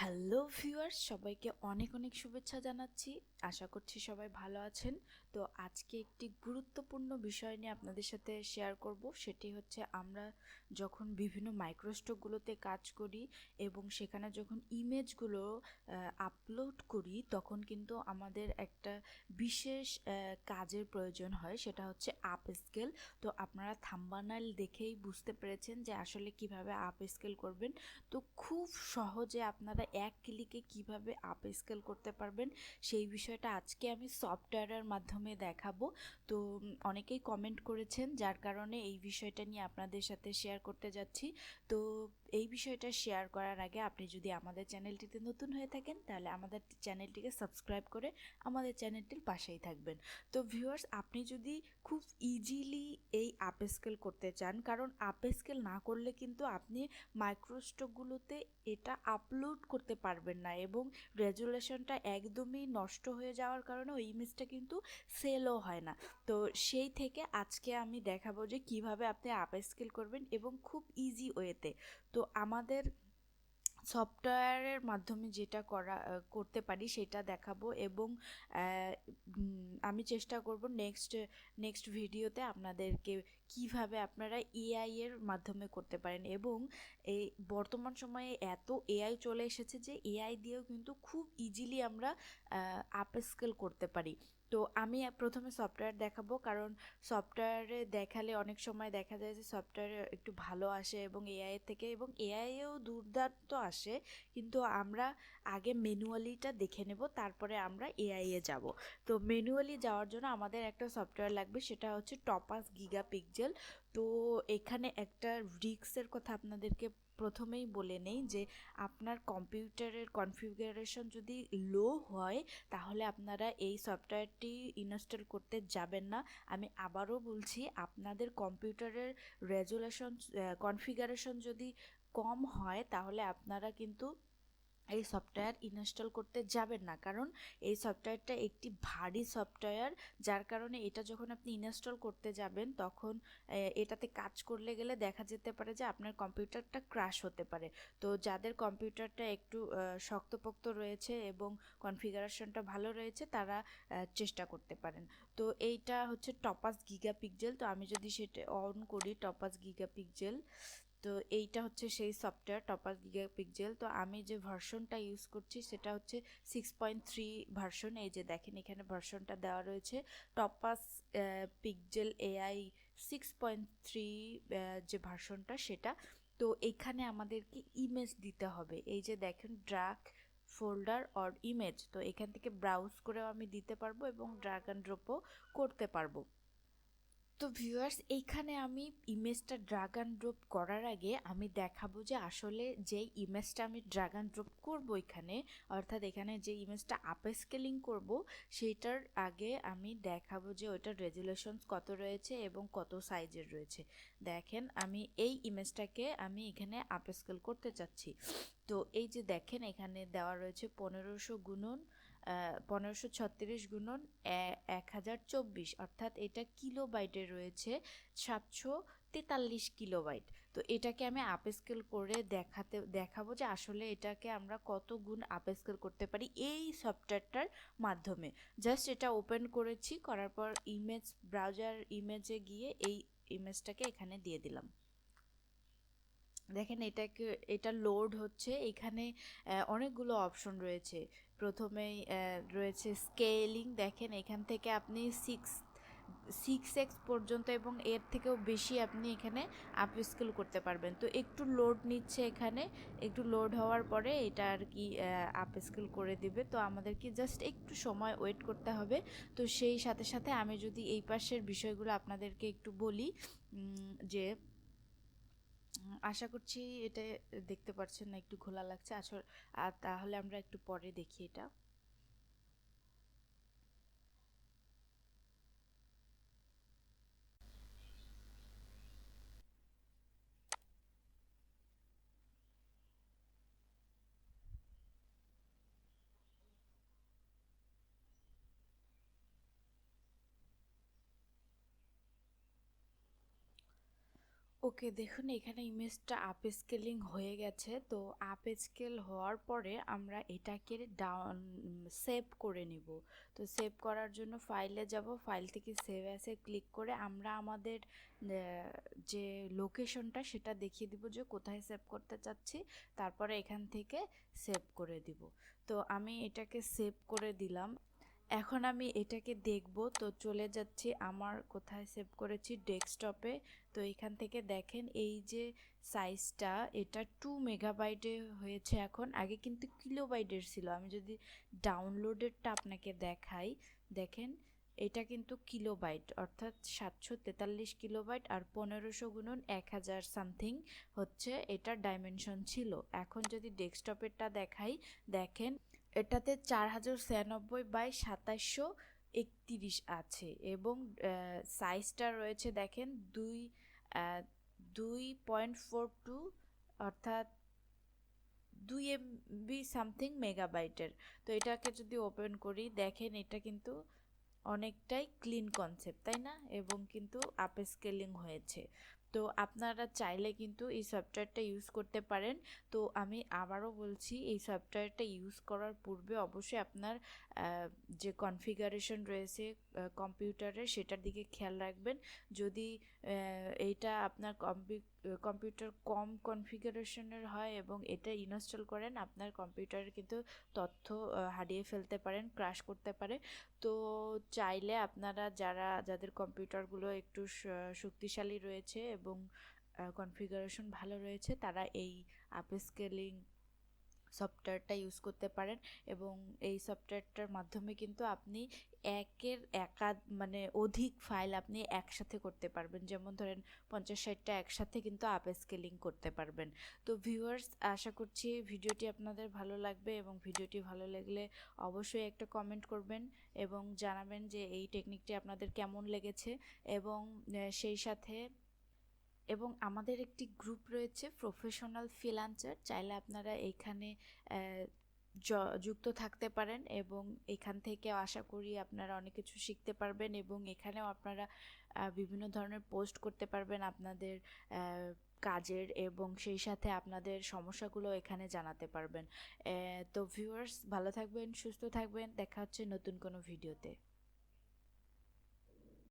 Hello viewers, সবাইকে অনেক অনেক শুভেচ্ছা জানাচ্ছি। আশা করছি সবাই ভালো আছেন। তো আজকে একটি গুরুত্বপূর্ণ বিষয় নিয়ে আপনাদের সাথে শেয়ার করব। সেটি হচ্ছে আমরা যখন বিভিন্ন মাইক্রোস্টকগুলোতে কাজ করি এবং সেখানে যখন ইমেজগুলো আপলোড করি, তখন কিন্তু আমাদের একটা বিশেষ কাজের প্রয়োজন হয়। সেটা হচ্ছে আপ স্কেল তো আপনারা থাম্বানাইল দেখেই বুঝতে পেরেছেন যে আসলে কীভাবে আপ স্কেল করবেন। তো খুব সহজে আপনারা এক ক্লিকে কীভাবে আপ স্কেল করতে পারবেন, সেই বিষয়টা আজকে আমি সফটওয়্যারের মাধ্যমে দেখাবো। তো অনেকেই কমেন্ট করেছেন, যার কারণে এই বিষয়টা নিয়ে আপনাদের সাথে শেয়ার করতে যাচ্ছি। তো এই বিষয়টা শেয়ার করার আগে আপনি যদি আমাদের চ্যানেলটিতে নতুন হয়ে থাকেন, তাহলে আমাদের চ্যানেলটিকে সাবস্ক্রাইব করে আমাদের চ্যানেলটির পাশেই থাকবেন। তো ভিউয়ার্স আপনি যদি খুব ইজিলি এই আপ স্কেল করতে চান, কারণ আপ স্কেল না করলে কিন্তু আপনি মাইক্রোস্টকগুলোতে এটা আপলোড করতে পারবেন না এবং রেজুলেশনটা একদমই নষ্ট হয়ে যাওয়ার কারণে ওই ইমেজটা কিন্তু সেলও হয় না। তো সেই থেকে আজকে আমি দেখাবো যে কীভাবে আপনি আপ স্কেল করবেন এবং খুব ইজি ওয়েতে তো আমাদের সফটওয়্যারের মাধ্যমে যেটা করা করতে পারি সেটা দেখাবো এবং আমি চেষ্টা করব নেক্সট নেক্সট ভিডিওতে আপনাদেরকে কীভাবে আপনারা এআই এর মাধ্যমে করতে পারেন এবং এই বর্তমান সময়ে এত এআই চলে এসেছে যে এআই দিয়েও কিন্তু খুব ইজিলি আমরা আপ স্কেল করতে পারি। তো আমি প্রথমে সফটওয়্যার দেখাবো। কারণ সফটওয়্যারে দেখালে অনেক সময় দেখা যায় যে সফটওয়্যার একটু ভালো আসে এবং এআই থেকে এবং এআইয়েও দুর্দান্ত আসে। কিন্তু আমরা আগে ম্যানুয়ালিটা দেখে নেব, তারপরে আমরা এআইয়ে যাব। তো ম্যানুয়ালি যাওয়ার জন্য আমাদের একটা সফটওয়্যার লাগবে, সেটা হচ্ছে টপাস গিগা পিকজেল তো এখানে একটা রিক্সের কথা আপনাদেরকে প্রথমেই বলে নেই যে আপনার কম্পিউটারের কনফিগারেশন যদি লো হয়, তাহলে আপনারা এই সফটওয়্যারটি ইনস্টল করতে যাবেন না। আমি আবারও বলছি, আপনাদের কম্পিউটারের রেজুলেশন কনফিগারেশন যদি কম হয়, তাহলে আপনারা কিন্তু এই সফটওয়্যার ইনস্টল করতে যাবেন না। কারণ এই সফটওয়্যারটা একটি ভারী সফটওয়্যার। যার কারণে এটা যখন আপনি ইনস্টল করতে যাবেন, তখন এটাতে কাজ করলে গেলে দেখা যেতে পারে যে আপনার কম্পিউটারটা ক্রাশ হতে পারে। তো যাদের কম্পিউটারটা একটু শক্তপোক্ত রয়েছে এবং কনফিগারেশনটা ভালো রয়েছে, তারা চেষ্টা করতে পারেন। তো এইটা হচ্ছে টপাস গিগা পিকজেল তো আমি যদি সেটা অন করি টপাস গিগা পিকজেল তো এইটা হচ্ছে সেই সফটওয়্যার টপাস গিগা পিকজেল তো আমি যে ভার্সনটা ইউজ করছি, সেটা হচ্ছে সিক্স পয়েন্ট থ্রি ভার্সন এই যে দেখেন, এখানে ভার্সনটা দেওয়া রয়েছে। Topaz pixel AI six point three যে ভার্সনটা সেটা। তো এখানে আমাদেরকে ইমেজ দিতে হবে। এই যে দেখেন ড্রাগ ফোল্ডার অর ইমেজ তো এখান থেকে ব্রাউজ করেও আমি দিতে পারব এবং ড্রাগ অ্যান্ড ড্রপও করতে পারব। তো ভিউয়ার্স এইখানে আমি ইমেজটা ড্রাগ অ্যান্ড ড্রপ করার আগে আমি দেখাবো যে আসলে যেই ইমেজটা আমি ড্রাগ অ্যান্ড ড্রপ করব এখানে, অর্থাৎ এখানে যে ইমেজটা আপ স্কেলিং করব, সেইটার আগে আমি দেখাবো যে ওইটার রেজুলেশনস কত রয়েছে এবং কত সাইজের রয়েছে। দেখেন, আমি এই ইমেজটাকে আমি এখানে আপ স্কেল করতে চাচ্ছি। তো এই যে দেখেন, এখানে দেওয়া রয়েছে পনেরোশো গুণন পনেরোশো ছত্রিশ গুণন এক হাজার চব্বিশ। অর্থাৎ এটা কিলো বাইটে রয়েছে সাতশো তেতাল্লিশ কিলোবাইট। তো এটাকে আমি আপ স্কেল করে দেখাতে, দেখাবো যে আসলে এটাকে আমরা কত গুণ আপ স্কেল করতে পারি এই সফটওয়্যারটার মাধ্যমে। জাস্ট এটা ওপেন করেছি, করার পর ইমেজ, ব্রাউজার ইমেজে গিয়ে এই ইমেজটাকে এখানে দিয়ে দিলাম। দেখেন এটাকে, এটা লোড হচ্ছে। এখানে অনেকগুলো অপশন রয়েছে। প্রথমেই রয়েছে স্কেলিং। দেখেন, এখান থেকে আপনি সিক্স সিক্স এক্স পর্যন্ত এবং এর থেকেও বেশি আপনি এখানে আপ স্কেল করতে পারবেন। তো একটু লোড নিচ্ছে এখানে, একটু লোড হওয়ার পরে এটা আর কি আপ স্কেল করে দিবে। তো আমাদের কি জাস্ট একটু সময় ওয়েট করতে হবে। তো সেই সাথে সাথে আমি যদি এই পাশের বিষয়গুলো আপনাদেরকে একটু বলি যে আশা করছি এটা দেখতে পাচ্ছেন না, একটু ঘোলা লাগছে। আসলে তাহলে আমরা একটু পরে দেখি এটা। ওকে দেখুন, এখানে ইমেজটা আপ স্কেলিং হয়ে গেছে। তো আপ স্কেল হওয়ার পরে আমরা এটাকে ডাউন সেভ করে নিব। তো সেভ করার জন্য ফাইলে যাব। ফাইল থেকে সেভ অ্যাসে ক্লিক করে আমরা আমাদের যে লোকেশনটা সেটা দেখিয়ে দিব যে কোথায় সেভ করতে চাচ্ছি। তারপরে এখান থেকে সেভ করে দিব। তো আমি এটাকে সেভ করে দিলাম। এখন আমি এটাকে দেখব। তো চলে যাচ্ছি আমার কোথায় সেভ করেছি ডেস্কটপে। তো এখান থেকে দেখেন এই যে সাইজটা, এটা টু মেগাবাইটে হয়েছে এখন। আগে কিন্তু কিলোবাইটের ছিল। আমি যদি ডাউনলোডেরটা আপনাকে দেখাই, দেখেন এটা কিন্তু কিলোবাইট অর্থাৎ সাতশো তেতাল্লিশ কিলোবাইট আর পনেরোশো গুণন এক হাজার সামথিং হচ্ছে এটার ডাইমেনশন ছিল। এখন যদি ডেস্কটপেরটা দেখাই, দেখেন এটাতে চার হাজার ছিয়ানব্বই বাই সাতাশশো একত্রিশ আছে এবং সাইজটা রয়েছে দেখেন দুই দুই পয়েন্ট ফোর টু অর্থাৎ দুই এমবি সামথিং মেগাবাইটের তো এটাকে যদি ওপেন করি, দেখেন এটা কিন্তু অনেকটাই ক্লিন কনসেপ্ট তাই না? এবং কিন্তু আপ স্কেলিং হয়েছে। তো আপনারা চাইলে কিন্তু এই সফটওয়্যারটা ইউজ করতে পারেন। তো আমি আবারও বলছি, এই সফটওয়্যারটা ইউজ করার পূর্বে অবশ্যই আপনার যে কনফিগারেশন রয়েছে কম্পিউটারের সেটার দিকে খেয়াল রাখবেন। যদি এইটা আপনার কম্পিউটার কম কনফিগারেশনের হয় এবং এটা ইনস্টল করেন, আপনার কম্পিউটারে কিন্তু তথ্য হারিয়ে ফেলতে পারেন, ক্রাশ করতে পারে। তো চাইলে আপনারা যারা, যাদের কম্পিউটারগুলো একটু শক্তিশালী রয়েছে এবং কনফিগারেশন ভালো রয়েছে, তারা এই আপস্কেলিং সফটওয়্যারটা ইউজ করতে পারেন এবং এই সফটওয়্যারটার মাধ্যমে কিন্তু আপনি একের একাধ মানে অধিক ফাইল আপনি একসাথে করতে পারবেন। যেমন ধরেন পঞ্চাশ ষাটটা একসাথে কিন্তু আপ স্কেলিং করতে পারবেন। তো ভিউয়ার্স আশা করছি ভিডিওটি আপনাদের ভালো লাগবে এবং ভিডিওটি ভালো লাগলে অবশ্যই একটা কমেন্ট করবেন এবং জানাবেন যে এই টেকনিকটি আপনাদের কেমন লেগেছে এবং সেই সাথে এবং আমাদের একটি গ্রুপ রয়েছে প্রফেশনাল ফ্রিল্যান্সার চাইলে আপনারা এইখানে যুক্ত থাকতে পারেন এবং এখান থেকে আশা করি আপনারা অনেক কিছু শিখতে পারবেন এবং এখানেও আপনারা বিভিন্ন ধরনের পোস্ট করতে পারবেন আপনাদের কাজের এবং সেই সাথে আপনাদের সমস্যাগুলো এখানে জানাতে পারবেন। তো ভিউয়ার্স ভালো থাকবেন, সুস্থ থাকবেন। দেখা হচ্ছে নতুন কোনো ভিডিওতে